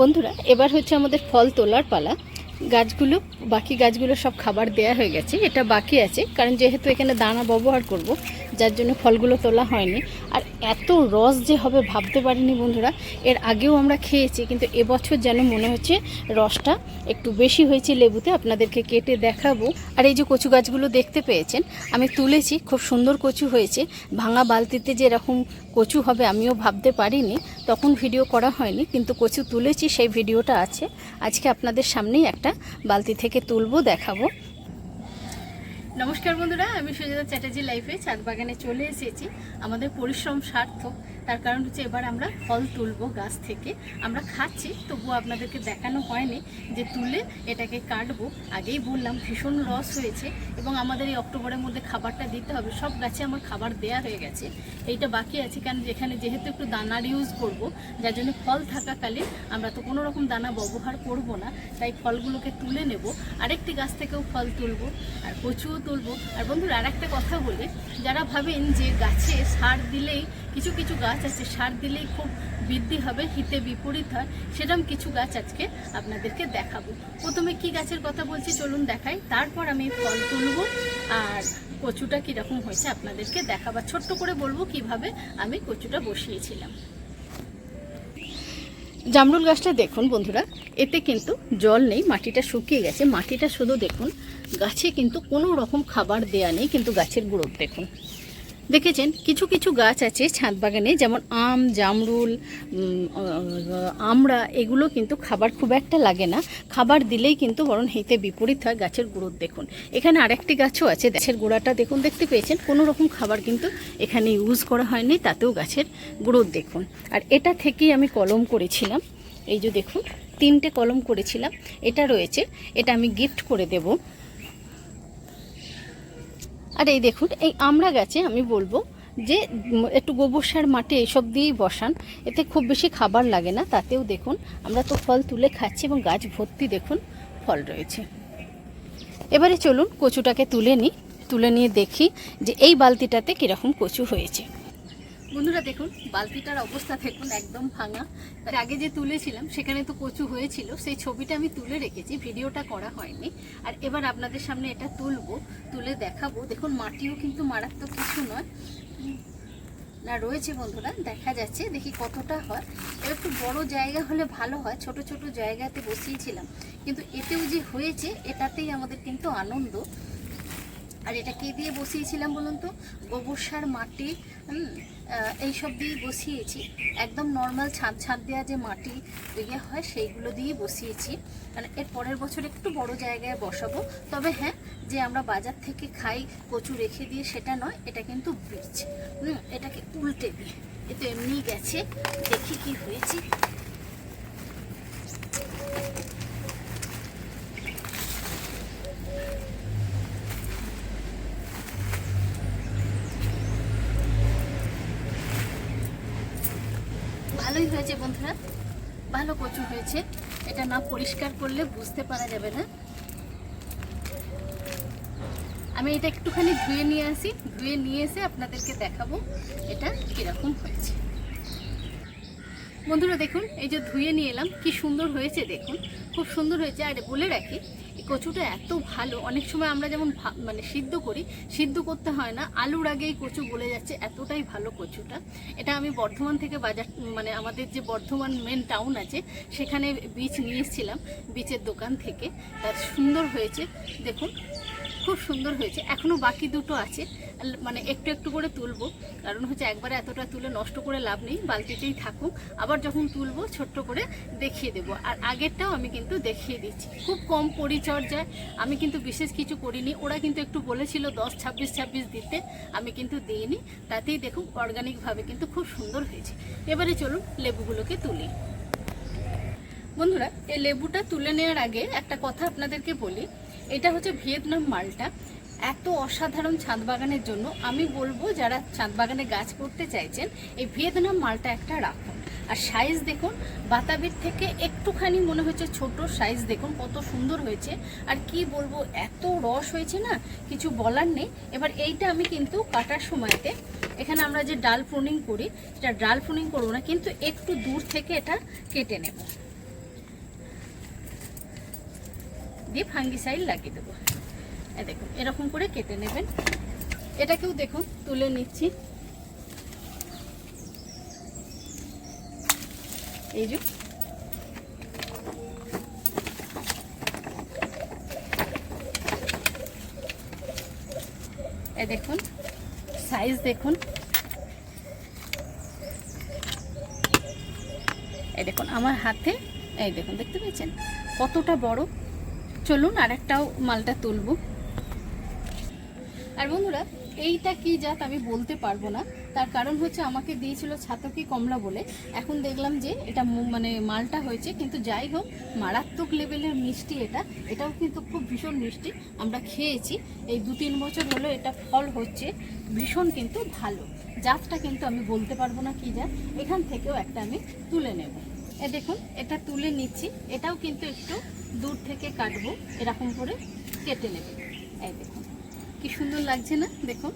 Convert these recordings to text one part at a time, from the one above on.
বন্ধুরা, এবার হচ্ছে আমাদের ফল তোলার পালা। গাছগুলো, বাকি গাছগুলো সব খাবার দেয়া হয়ে গেছে, এটা বাকি আছে, কারণ যেহেতু এখানে দানা ব্যবহার করব, যার জন্য ফলগুলো তোলা হয়নি। আর এত রস যে হবে ভাবতে পারিনি বন্ধুরা, এর আগেও আমরা খেয়েছি, কিন্তু এবছর যেন মনে হচ্ছে রসটা একটু বেশি হয়েছে লেবুতে, আপনাদেরকে কেটে দেখাবো। আর এই যে কচু গাছগুলো দেখতে পেয়েছেন, আমি তুলেছি, খুব সুন্দর কচু হয়েছে, ভাঙা বালতিতে যে এরকম কচু হবে আমিও ভাবতে পারিনি, তখন ভিডিও করা হয়নি, কিন্তু কচু তুলেছি, সেই ভিডিওটা আছে। আজকে আপনাদের সামনেই একটা বালতি থেকে তুলবো, দেখাবো। নমস্কার বন্ধুরা, আমি সুজাতা চ্যাটার্জি লাইফে চাঁদ বাগানে চলে এসেছি। আমাদের পরিশ্রম সার্থক। তার কারণ হচ্ছে এবার আমরা ফল তুলবো গাছ থেকে। আমরা খাচ্ছি, তবুও আপনাদেরকে দেখানো হয়নি যে তুলে এটাকে কাটবো। আগেই বললাম, ভীষণ লস হয়েছে এবং আমাদের এই অক্টোবরের মধ্যে খাবারটা দিতে হবে। সব গাছে আমার খাবার দেয়া হয়ে গেছে। এইটা বাকি আছে কারণ যেখানে যেহেতু একটু দানার ইউজ করব, যার জন্য ফল থাকাকালীন আমরা তো কোনো রকম দানা ব্যবহার করব না। তাই ফলগুলোকে তুলে নেব। আরেকটি গাছ থেকেও ফল তুলবো আর কচুও তুলবো। আর বন্ধুরা আর একটা কথা বলে, যারা ভাবেন যে গাছে সার দিলেই কিছু কিছু গাছ আছে, সার দিলেই খুব বৃদ্ধি হবে, হিতে বিপরীত হয় সেরকম কিছু গাছ আজকে আপনাদেরকে দেখাবো। প্রথমে কি গাছের কথা বলছি, চলুন দেখাই। তারপর আমি ফল তুলবো, আর কচুটা কীরকম হয়েছে আপনাদেরকে দেখাবার ছোট্ট করে বলব কীভাবে আমি কচুটা বসিয়েছিলাম। জামরুল গাছটা দেখুন বন্ধুরা, এতে কিন্তু জল নেই, মাটিটা শুকিয়ে গেছে। মাটিটা শুধু দেখুন, গাছে কিন্তু কোনো রকম খাবার দেয়া নেই, কিন্তু গাছের গ্রোথ দেখুন। দেখেছেন, কিছু কিছু গাছ আছে ছাদ বাগানে, যেমন আম, জামরুল আমড়া, এগুলো কিন্তু খাবার খুব একটা লাগে না। খাবার দিলেই কিন্তু বরং হিতে বিপরীত হয় গাছের গ্রোথ দেখুন। এখানে আরেকটি গাছও আছে, গাছের গোড়াটা দেখুন, দেখতে পেয়েছেন, কোনো রকম খাবার কিন্তু এখানে ইউজ করা হয়নি, তাতেও গাছের গ্রোথ দেখুন। আর এটা থেকেই আমি কলম করেছিলাম, এই যে দেখুন, তিনটে কলম করেছিলাম, এটা রয়েছে, এটা আমি গিফট করে দেবো। আর এই দেখুন, এই আমরা গাছে আমি বলব যে একটু গোবর সার মাটি এইসব দিয়েই বসান। এতে খুব বেশি খাবার লাগে না, তাতেও দেখুন, আমরা তো ফল তুলে খাচ্ছি এবং গাছ ভর্তি দেখুন, ফল রয়েছে। এবারে চলুন কচুটাকে তুলে নিই। তুলে নিয়ে দেখি যে এই বালতিটাতে কীরকম কচু হয়েছে। বন্ধুরা দেখুন, বালতিটার অবস্থা দেখুন, একদম ভাঙা। তার আগে যে তুলেছিলাম, সেখানে তো কচু হয়েছিল। সেই ছবিটা আমি তুলে রেখেছি, ভিডিওটা করা হয়নি। আর এবার আপনাদের সামনে এটা তুলবো, তুলে দেখাবো। দেখুন, মাটিও কিন্তু মারাত্মক কিছু নয়। না, রয়েছে বন্ধুরা, দেখা যাচ্ছে, দেখি কতটা হয়। এবার একটু বড় জায়গা হলে ভালো হয়, ছোট ছোট জায়গাতে বসিয়েছিলাম। কিন্তু এতেও যে হয়েছে, এটাতেই আমাদের কিন্তু আনন্দ। আর এটা কে দিয়ে বসিয়েছিলাম বলুন তো? গোবর সার, মাটি এইসব দিয়ে বসিয়েছি। একদম নর্মাল ছাদ ছাদ দেওয়া যে মাটি ইয়ে হয়, সেইগুলো দিয়ে বসিয়েছি। মানে এর পরের বছর একটু বড় জায়গায় বসাবো। তবে হ্যাঁ যে আমরা বাজার থেকে খাই, কচু রেখে দিয়ে সেটা নয়, এটা কিন্তু বীজ। এটাকে উল্টে দিয়ে। এ তো এমনি গেছে। দেখি কি হয়েছে ভালোই হয়েছে বন্ধুরা? ভালো কচু হয়েছে। এটা না পরিষ্কার করলে বুঝতে পারা যাবে না। আমি এটা একটুখানি ধুয়ে নিয়ে আসি। ধুয়ে নিয়ে এসে আপনাদেরকে দেখাবো এটা কীরকম হয়েছে। বন্ধুরা দেখুন, এই যে ধুয়ে নিয়ে এলাম, কি সুন্দর হয়েছে দেখুন। খুব সুন্দর হয়েছে, আর বলে রাখি এই কচুটা এত ভালো। অনেক সময় আমরা যেমন মানে সিদ্ধ করি, সিদ্ধ করতে হয় না। আলুর আগেই কচু গলে যাচ্ছে, এতটাই ভালো কচুটা। এটা আমি বর্ধমান থেকে বাজার মানে আমাদের যে বর্ধমান মেন টাউন আছে, সেখানে বীজ নিয়ে এসেছিলাম দোকান থেকে। তার সুন্দর হয়েছে। দেখুন, খুব সুন্দর হয়েছে। এখনও বাকি দুটো আছে। মানে একটু একটু করে তুলবো। কারণ হচ্ছে একবারে এতটা তুলে নষ্ট করে লাভ নেই, বালতিতেই থাকুক। আবার যখন তুলবো, ছোট্ট করে দেখিয়ে দেবো। আর আগেরটাও আমি কিন্তু দেখিয়ে দিচ্ছি। খুব কম পরিচর্যায় আমি কিন্তু বিশেষ কিছু করিনি। ওরা কিন্তু একটু বলেছিল দশ, ছাব্বিশ ছাব্বিশ দিতে। আমি কিন্তু দিইনি। তাতেই দেখুন অর্গানিকভাবে কিন্তু খুব সুন্দর হয়েছে। এবারে চলুন লেবুগুলোকে তুলি। বন্ধুরা, এই লেবুটা তুলে নেওয়ার আগে একটা কথা আপনাদেরকে বলি। এটা হচ্ছে ভিয়েতনাম মালটা। এত অসাধারণ ছাদ বাগানের জন্য আমি বলব যারা ছাদ বাগানে গাছ করতে চাইছেন, এই ভিয়েতনাম মালটা একটা রাখুন। আর সাইজ দেখুন, বাতাবির থেকে একটুখানি মনে হচ্ছে ছোট সাইজ দেখুন কত সুন্দর হয়েছে। আর কি বলব, এত রস হয়েছে না, কিছু বলার নেই। এবার এইটা আমি কিন্তু কাটার সময়তে, এখানে আমরা যে ডাল প্রুনিং করি সেটা ডাল প্রুনিং করব না, কিন্তু একটু দূর থেকে এটা কেটে নেব। দিয়ে ফাঙ্গি ফাঙ্গিসাইড লাগিয়ে দেবো। দেখুন, এরকম করে কেটে নেবেন। এটাকেও দেখুন, তুলে নিচ্ছি। এই যে। দেখুন সাইজ দেখুন। এই দেখুন, আমার হাতে, এই দেখুন, দেখতে পেয়েছেন? কতটা বড়? চলুন, আরেকটাও মালটা তুলবো। আর বন্ধুরা, এইটা কি জাত আমি বলতে পারব না। তার কারণ হচ্ছে আমাকে দিয়েছিল ছাতকি কমলা বলে। এখন দেখলাম যে এটা মানে মালটা হয়েছে, কিন্তু যাই হোক, মারাত্মক লেভেলের মিষ্টি এটা। এটাও কিন্তু খুব ভীষণ মিষ্টি। আমরা খেয়েছি। এই দু তিন বছর হলো এটা ফল হচ্ছে। ভীষণ কিন্তু ভালো। জাতটা কিন্তু আমি বলতে পারব না কি জাত। এখান থেকেও একটা আমি তুলে নেব। এ দেখুন, এটা তুলে নিচ্ছি। এটাও কিন্তু একটু দূর থেকে কাটবো। এরকম করে কেটে নেবে। এই দেখুন। কি সুন্দর লাগছে না? দেখুন।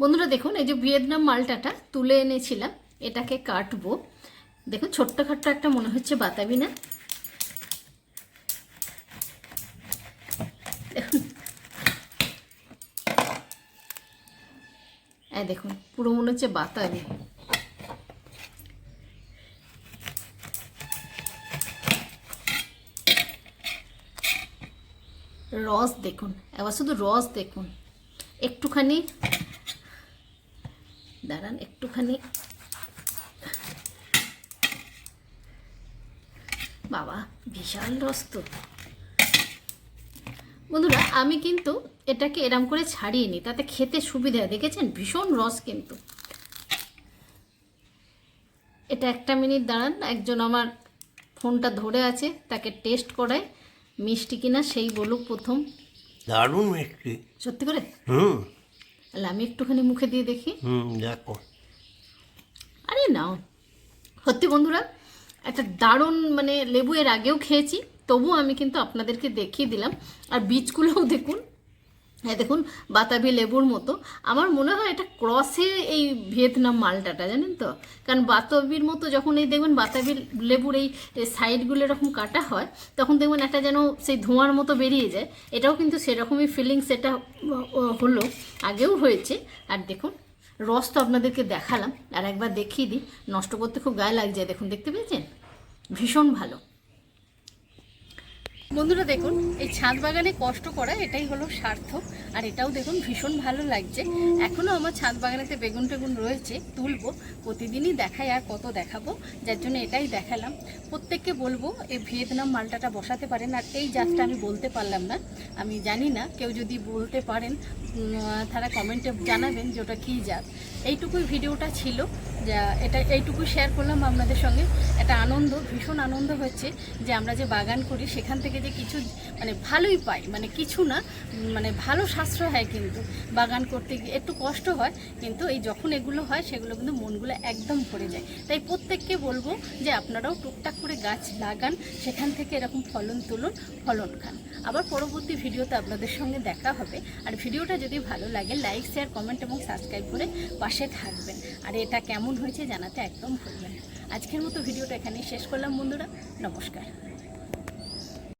বন্ধুরা দেখুন, এই যে ভিয়েতনাম মালটাটা তুলে এনেছিলাম, এটাকে কাটবো। দেখুন, ছোট্টখাট্ট একটা মনে হচ্ছে বাতাবি না? দেখুন। পুরো মনে হচ্ছে বাতাবি। রস দেখুন এবার শুধু রস দেখুন। একটুখানি, দাঁড়ান, একটুখানি। বাবা, বিশাল রস তো। বন্ধুরা, আমি কিন্তু এটাকে এরম করে ছাড়িয়ে নিই, তাতে খেতে সুবিধা দেখেছেন? ভীষণ রস কিন্তু। এটা একটা মিনিট দাঁড়ান, একজন আমার ফোনটা ধরে আছে, তাকে টেস্ট করায় মিষ্টি কিনা সেই বলুক প্রথম। দারুণ মিষ্টি। সত্যি করে? হুম। তাহলে আমি একটুখানি মুখে দিয়ে দেখি। হুম দেখো। আরে নাও। সত্যি বন্ধুরা একটা দারুণ মানে লেবু এর আগেও খেয়েছি তবু আমি কিন্তু আপনাদেরকে দেখিয়ে দিলাম। আর বীজগুলোও দেখুন। হ্যাঁ দেখুন, বাতাবি লেবুর মতো। আমার মনে হয় এটা ক্রসে এই ভিয়েতনাম মালটাটা, জানেন তো? কারণ বাতাবির মতো যখন এই দেখবেন, বাতাবি লেবুর এই সাইডগুলো এরকম কাটা হয়, তখন দেখবেন একটা যেন সেই ধোঁয়ার মতো বেরিয়ে যায়। এটাও কিন্তু সেরকমই ফিলিংস এটা হলো, আগেও হয়েছে। আর দেখুন, রস তো আপনাদেরকে দেখালাম, আর একবার দেখিয়ে দিই, নষ্ট করতে খুব গায়ে লাগছে, দেখুন, দেখতে পেয়েছেন? ভীষণ ভালো। বন্ধুরা দেখুন, এই ছাদ বাগানে কষ্ট করা এটাই হলো সার্থক, আর এটাও দেখুন ভীষণ ভালো লাগছে। এখনও আমার ছাদ বাগানেতে বেগুন টেগুন রয়েছে, তুলবো, প্রতিদিনই দেখাই আর কত দেখাবো, যার জন্য এটাই দেখালাম। প্রত্যেককে বলব, এই ভিয়েতনাম মালটাটা বসাতে পারেন, আর এই জাতটা আমি বলতে পারলাম না, আমি জানি না, কেউ যদি বলতে পারেন তারা কমেন্টে জানাবেন যে ওটা কী জাত। এইটুকুই ভিডিওটা ছিল। যা, এটা এইটুকু শেয়ার করলাম আপনাদের সঙ্গে। একটা আনন্দ, ভীষণ আনন্দ হচ্ছে যে আমরা যে বাগান করি, সেখান থেকে যে কিছু মানে ভালোই পাই। মানে কিছু না মানে ভালো সাশ্রয় হয় কিন্তু। বাগান করতে গিয়ে একটু কষ্ট হয়, কিন্তু এই যখন এগুলো হয়, সেগুলো কিন্তু মনগুলো একদম ভরে যায়। তাই প্রত্যেককে বলব যে, আপনারাও টুকটাক করে গাছ লাগান, সেখান থেকে এরকম ফলন তুলুন, ফলন খান। আবার পরবর্তী ভিডিওতে আপনাদের সঙ্গে দেখা হবে। আর ভিডিওটা যদি ভালো লাগে লাইক শেয়ার কমেন্ট এবং সাবস্ক্রাইব করে পাশে থাকবেন। আর এটা কেমন হয়েছে জানাতে একদম ভুলবেন। আজকের মতো ভিডিওটা এখানে শেষ করলাম বন্ধুরা নমস্কার